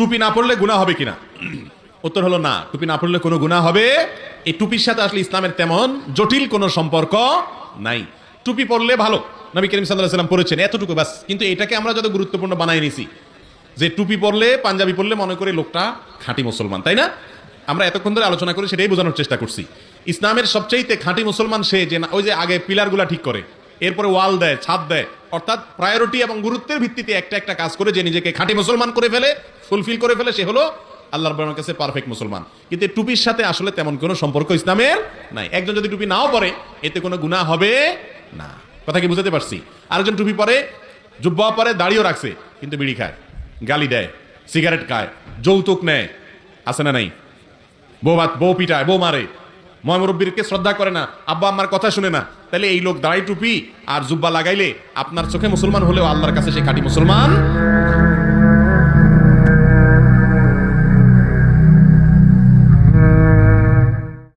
টুপি না পড়লে গুণা হবে কিনা? উত্তর হলো না। টুপি না পড়লে কোনো গুণা হবে? এই টুপির সাথে আসলে ইসলামের তেমন জটিল কোনো সম্পর্ক নাই। টুপি পরলে ভালো। নবী করিম সাল্লাম পড়েছেন, এতটুকু বাস কিন্তু এটাকে আমরা যত গুরুত্বপূর্ণ বানাই নিছি, যে টুপি পরলে পাঞ্জাবি পরলে মনে করে লোকটা খাঁটি মুসলমান, তাই না? আমরা এতক্ষণ ধরে আলোচনা করে সেটাই বোঝানোর চেষ্টা করছি। ইসলামের সবচাইতে খাঁটি মুসলমান সে, যে না, ওই যে আগে পিলারগুলা ঠিক করে। এরপরে ওয়াল দেয়, ছাদ দেয়। অর্থাৎ প্রায়োরিটি এবং গুরুত্বের ভিত্তিতে একটা একটা কাজ করে যে নিজেকে খাঁটি মুসলমান করে ফেলে ফুলফিল করে ফেলে, সে হলো আল্লাহর রব্বুল কাছে পারফেক্ট মুসলমান। কিন্তু টুপির সাথে আসলে তেমন কোনো সম্পর্ক ইসলামের নাই। একজন যদি টুপি নাও পরে, এতে কোনো গুনাহ হবে না। কথা কি বুঝাতে পারছি? আরেকজন টুপি পরে, জুব্বা পরে, দাড়িও রাখছে, কিন্তু বিড়ি খায়, গালি দেয় সিগারেট খায়, যৌতুক নেয়। আছে না নাই? বউ ভাত পিটায়, বউ মারে। ময়মুরব্বীরকে শ্রদ্ধা করে না। আব্বা আম্মার কথা শুনে না। তাহলে এই লোক দাঁড়াই টুপি আর জুব্বা লাগাইলে আপনার চোখে মুসলমান হলেও আল্লাহর কাছে সে খাঁটি মুসলমান?